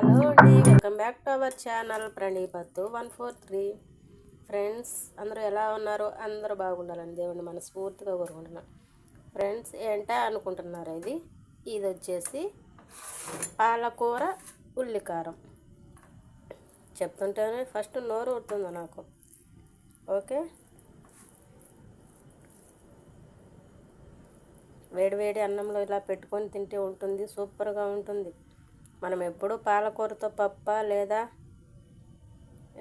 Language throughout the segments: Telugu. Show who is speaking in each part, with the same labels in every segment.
Speaker 1: హలో అండి welcome back to our channel ప్రణీపత్తు one four three. Friends అందరూ ఎలా ఉన్నారు? అందరూ బాగుండాలని దేవుని మనస్ఫూర్తిగా కోరుకుంటున్నాను ఫ్రెండ్స్ ఏంటా అనుకుంటున్నారు ఇది? ఇది వచ్చేసి పాలకూర ఉల్లికారం. చెప్తుంటేనే ఫస్ట్ నోరు ఉడుతుంది నాకు. ఓకే? వేడి వేడి అన్నంలో ఇలా పెట్టుకొని తింటే ఉంటుంది సూపర్గా ఉంటుంది. మనం ఎప్పుడు పాలకూరతో పప్ప లేదా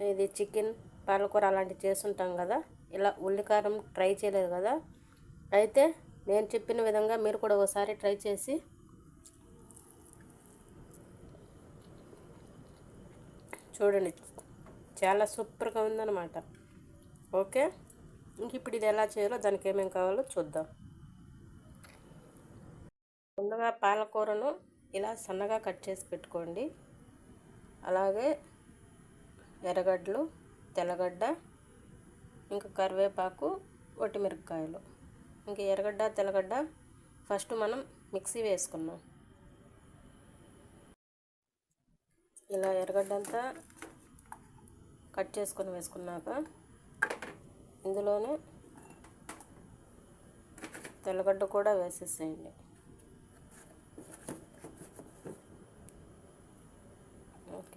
Speaker 1: ఇది చికెన్ పాలకూర అలాంటివి చేస్తుంటాం కదా. ఇలా ఉల్లికారం ట్రై చేయలేదు కదా. అయితే నేను చెప్పిన విధంగా మీరు కూడా ఒకసారి ట్రై చేసి చూడండి. చాలా సూపర్గా ఉందన్నమాట. ఓకే? ఇంక ఇప్పుడు ఇది ఎలా చేయాలో దానికి ఏమేమి కావాలో చూద్దాం. ముందుగా పాలకూరను ఇలా సన్నగా కట్ చేసి పెట్టుకోండి. అలాగే ఎర్రగడ్డలు తెల్లగడ్డ ఇంకా కరివేపాకు ఒట్టిమిరపకాయలు. ఇంకా ఎర్రగడ్డ తెల్లగడ్డ ఫస్ట్ మనం మిక్సీ వేసుకున్నాం ఇలా ఎర్రగడ్డ అంతా కట్ చేసుకొని వేసుకున్నాక ఇందులోనే తెల్లగడ్డ కూడా వేసేసేయండి.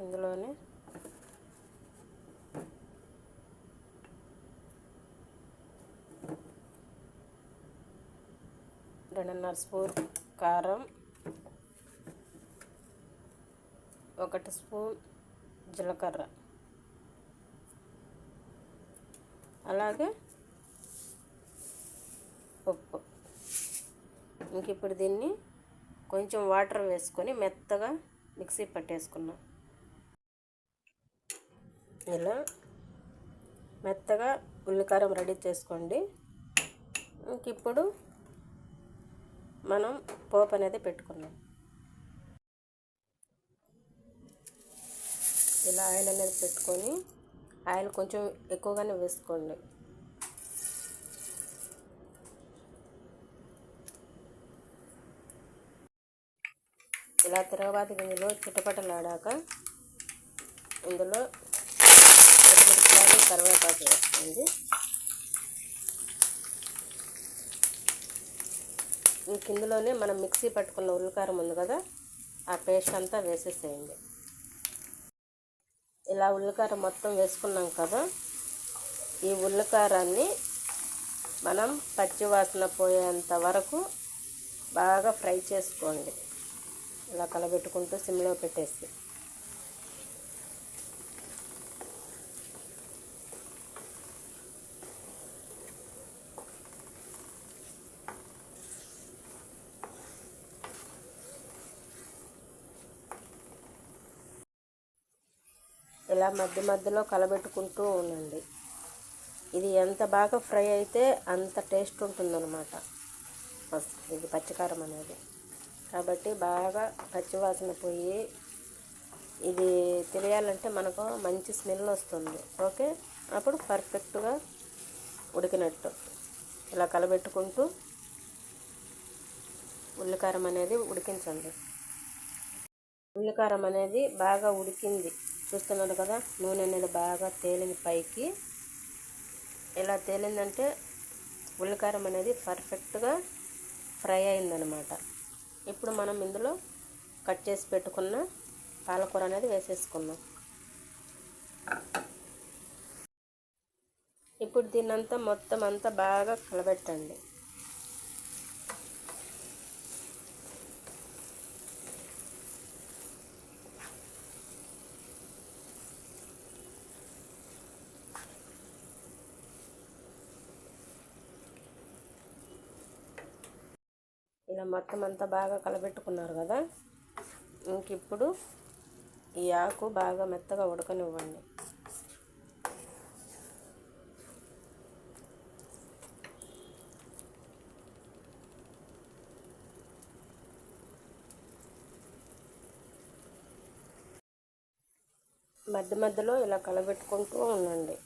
Speaker 1: ఇందులోనే. రెండున్నర స్పూన్ కారం. ఒకటి స్పూన్ జీలకర్ర. అలాగే ఉప్పు. ఇంక ఇప్పుడు దీన్ని కొంచెం వాటర్ వేసుకొని మెత్తగా మిక్సీ పట్టేసుకున్నాం. ఇలా మెత్తగా ఉల్లికారం రెడీ చేసుకోండి. ఇంక ఇప్పుడు మనం పోపు అనేది పెట్టుకున్నాం ఇలా ఆయిల్ అనేది పెట్టుకొని ఆయిల్ కొంచెం ఎక్కువగానే వేసుకోండి. ఇలా తిరగబాత గింజలు చిటపటలాడాక ఇందులో మిరపకాయలు కరివేపాకు వేసుకోండి ఇంక ఇందులోనే మనం మిక్సీ పట్టుకున్న ఉల్లికారం ఉంది కదా ఆ పేస్ట్ అంతా వేసేసేయండి. ఇలా ఉల్లికారం మొత్తం వేసుకున్నాం కదా ఈ ఉల్లికారాన్ని మనం పచ్చివాసన పోయేంత వరకు బాగా ఫ్రై చేసుకోండి. ఇలా కలబెట్టుకుంటూ సిమ్లో పెట్టేసి. ఇలా మధ్య మధ్యలో కలబెట్టుకుంటూ ఉండండి. ఇది ఎంత బాగా ఫ్రై అయితే అంత టేస్ట్ ఉంటుందన్నమాట. ఇది పచ్చికారం అనేది. కాబట్టి బాగా పచ్చివాసన పోయి ఇది తెలియాలంటే మనకు మంచి స్మెల్ వస్తుంది. ఓకే? అప్పుడు పర్ఫెక్ట్గా ఉడికినట్టు. ఇలా కలబెట్టుకుంటూ ఉల్లికారం అనేది ఉడికించండి. ఉల్లికారం అనేది బాగా ఉడికింది. చూస్తున్నారు కదా నూనె అనేది బాగా తేలింది పైకి. ఇలా తేలిందంటే ఉల్లికారం అనేది పర్ఫెక్ట్గా ఫ్రై అయిందనమాట. ఇప్పుడు మనం ఇందులో కట్ చేసి పెట్టుకున్న పాలకూర అనేది వేసేసుకున్నాం ఇప్పుడు దీన్నంతా మొత్తం అంతా బాగా కలబెట్టండి. ఇలా మొత్తం అంతా బాగా కలబెట్టుకున్నారు కదా? ఇంక ఇప్పుడు ఈ ఆకు బాగా మెత్తగా ఉడకనివ్వండి. మధ్య మధ్యలో ఇలా కలబెట్టుకుంటూ ఉండండి.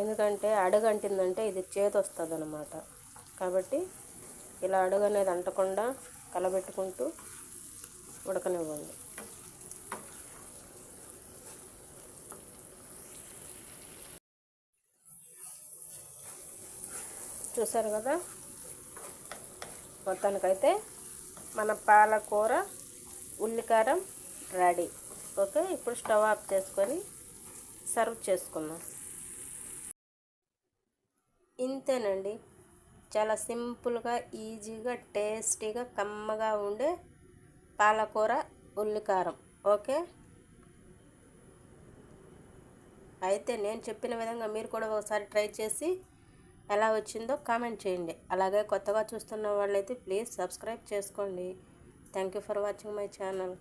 Speaker 1: ఎందుకంటే అడగంటిందంటే ఇది చేతి వస్తుంది అనమాట కాబట్టి ఇలా అడుగు అనేది అంటకుండా కలబెట్టుకుంటూ ఉడకనివ్వండి. చూసారు కదా? మొత్తానికైతే మన పాలకూర ఉల్లికారం రెడీ. ఓకే ఇప్పుడు స్టవ్ ఆఫ్ చేసుకొని సర్వ్ చేసుకుందాం. ఇంతేనండి. చాలా సింపుల్గా ఈజీగా టేస్టీగా కమ్మగా ఉండే పాలకూర ఉల్లికారం. ఓకే? అయితే నేను చెప్పిన విధంగా మీరు కూడా ఒకసారి ట్రై చేసి ఎలా వచ్చిందో కామెంట్ చేయండి. అలాగే కొత్తగా చూస్తున్న వాళ్ళైతే ప్లీజ్ సబ్స్క్రైబ్ చేసుకోండి. Thank you for watching my channel.